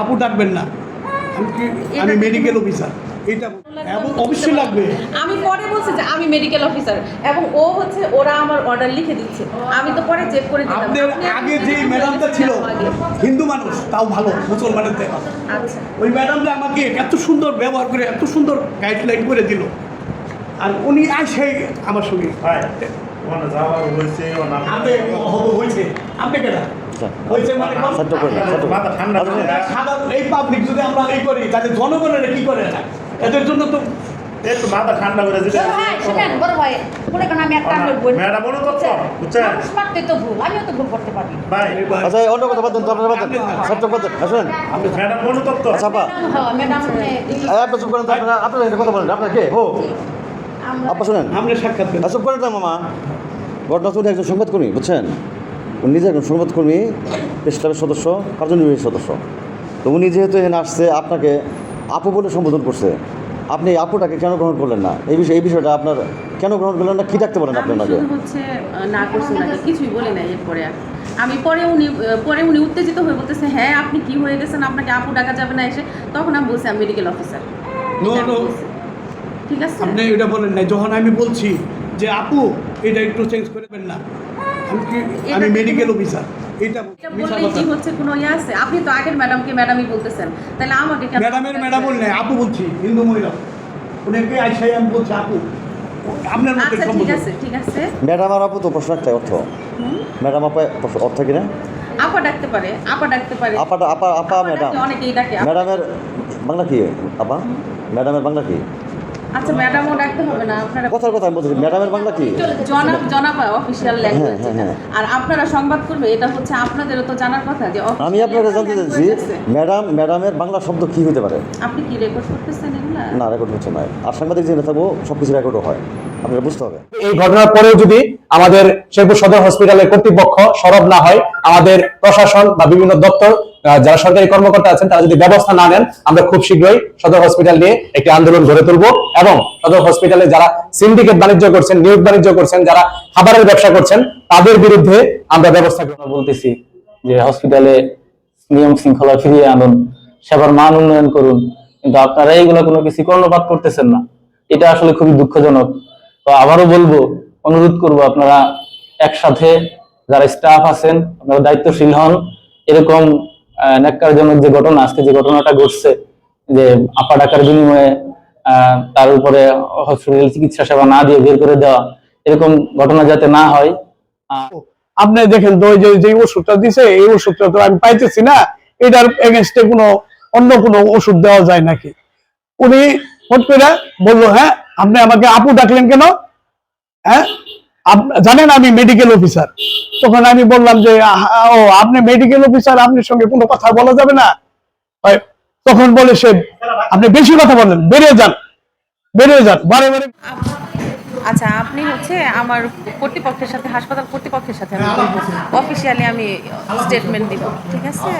আপু ডাকবেন না। আমি কি আমি মেডিকেল অফিসার এটা এবং অবশ্যই লাগবে। আমি পরে বলছি যে আমি মেডিকেল অফিসার এবং ও হচ্ছে ওরা আমার অর্ডার লিখে দিচ্ছে। আমি তো পরে চেক করে আপনাদের আগে যে ম্যাডামটা ছিল হিন্দু মানুষ তাও ভালো মুসলমানের আচ্ছা। ওই ম্যাডামটা আমাকে এত সুন্দর ব্যবহার করে এত সুন্দর গাইডলাইন করে দিল। আর উনি আসে আমার সঙ্গে। হয়েছে আপনি কেনা হয়েছে মানে করে এই পাবলিক যদি আমরা এই করি তাহলে জনগণের কি করে না? এদের জন্য তো একটু মাথা ঠান্ডা করে দিলে বড় ভাই শোনেন বড় ভাই মনে করেন আমি একটা আমার বোন ম্যাডাম বলো তো তো, বুঝছেন? মানুষ মাত্রই তো ভুল আমিও তো ভুল করতে পারি। আচ্ছা অন্য কথা বাদ দেন তো আপনারা বাদ দেন। সত্য বাদ দেন আসেন ম্যাডাম বলো তো তো। আচ্ছা আপা। হ্যাঁ ম্যাডাম আপনি চুপ করেন আপনারা আপনারা কথা বলেন আপনার কে? ও আপা শুনেন। আমরা সাক্ষাৎ চুপ করেন মামা। ঘটনা উনি একজন সংবাদকর্মী বুঝছেন? উনি নিজে একজন সংবাদকর্মী প্রেস ক্লাবের সদস্য কার্যনির্বাহী সদস্য। তো উনি যেহেতু এখানে আসছে আপনাকে আপু বলে সম্বোধন করছে আপনি এই আপুটাকে কেন গ্রহণ করলেন না? এই বিষয়ে এই বিষয়টা আপনার কেন গ্রহণ করলেন না? কী ডাকতে পারেন আপনি আমি ওনাকে? হচ্ছে না করছি ওনাকে কিছুই বলি নাই এরপরে। আমি পরে উনি পরে উনি উত্তেজিত হয়ে বলতেছে হ্যাঁ আপনি কি হয়ে গেছেন? আপনাকে আপু ডাকা যাবে না? এসে তখন আমি বলছি আমি মেডিকেল অফিসার. ঠিক আছে? আপনি এটা বলেন নাই। যখন আমি বলছি যে আপু এটা একটু চেঞ্জ করে দেবেন না। আমি কি মেডিকেল অফিসার এটা কি হচ্ছে কোনো ইয়ে আছে? আপনি তো আগের ম্যাডামকে ম্যাডামই বলতেছেন। তাহলে আমাকে ম্যাডামের ম্যাডাম বললে আপু বলছি হিন্দু মহিলা। উনাকে আইসাই আমি বলছি আপু আপনার মধ্যে আচ্ছা ঠিক আছে ঠিক আছে। ম্যাডাম আর আপু তো প্রশ্ন একটাই অর্থ। ম্যাডাম আপা প্রশ্ন- অর্থ কিনা আপা ডাকতে পারে আপা ডাকতে পারে। আপা আপা ম্যাডাম অনেকেই ডাকে ম্যাডামের বাংলা কি? আপা? ম্যাডামের বাংলা কি? আচ্ছা ম্যাডামও ডাকতে হবে না আপনারা কথার কথা আমি বলছি ম্যাডামের বাংলা কি? জনাব জনাব অফিসিয়াল ল্যাঙ্গুয়েজ। আর আপনারা সংবাদ করবে এটা হচ্ছে আপনাদেরও তো জানার কথা যে আমি আপনাকে জানতে চাইছি ম্যাডাম ম্যাডামের বাংলা শব্দ কি হতে পারে? আপনি কি রেকর্ড করতেছেন এগুলা? না রেকর্ড হচ্ছে না। আর সাংবাদিক জেনে থাকব সব কিছু রেকর্ডও হয়। আপনারা বুঝতে হবে। এই ঘটনার পরেও যদি আমাদের শেরপুর সদর হসপিটালের কর্তৃপক্ষ সরব না হয় আমাদের প্রশাসন বা বিভিন্ন দপ্তর যারা সরকারি কর্মকর্তা আছেন, তারা যদি ব্যবস্থা না নেন, আমরা খুব শীঘ্রই সদর হসপিটাল নিয়ে একটি আন্দোলন গড়ে তুলব এবং সদর হসপিটালে যারা সিন্ডিকেট বাণিজ্য করছেন, নিয়োগ বাণিজ্য করছেন, যারা খাবারের ব্যবসা করছেন, তাদের বিরুদ্ধে আমরা ব্যবস্থা গ্রহণ বলতেছি যে হসপিটালে নিয়ম শৃঙ্খলা ফিরিয়ে আনুন, সেবার মান উন্নয়ন করুন, কিন্তু আপনারা এইগুলো কোনো কিছু কর্ণপাত করতেছেন না। এটা আসলে খুবই দুঃখজনক। তো আবারও বলব, অনুরোধ করব আপনারা একসাথে যারা স্টাফ আছেন, আপনারা দায়িত্বশীল হন, এরকম ন্যাক্কারজনক যে ঘটনা, আজকে যে ঘটনাটা ঘটছে, যে আপা টাকার বিনিময়ে তার উপরে হসপিটাল চিকিৎসা সেবা না দিয়ে বের করে দেওয়া, এরকম ঘটনা যাতে না হয় আপনি দেখেন তো যে যে ওষুধটা দিছে, এই ওষুধটা তো আমি পাইতেছি না, এটার এগেনস্টে কোনো অন্য কোনো ওষুধ দেওয়া যায় নাকি? উনি হট করে বলল হ্যাঁ আপনি আমাকে আপু ডাকলেন কেন? হ্যাঁ জানেন আমি মেডিকেল অফিসার তখন আমি বললাম যে ও, আপনি মেডিকেল অফিসার আপনার সঙ্গে কোনো কথা বলা যাবে না? তখন বলে সে, আপনি বেশি কথা বলেন, বেরিয়ে যান বেরিয়ে যান, বারে বারে। আচ্ছা আপনি হচ্ছে আমার কর্তৃপক্ষের সাথে, হাসপাতাল কর্তৃপক্ষের সাথে অফিসিয়ালি আমি স্টেটমেন্ট দিব, ঠিক আছে?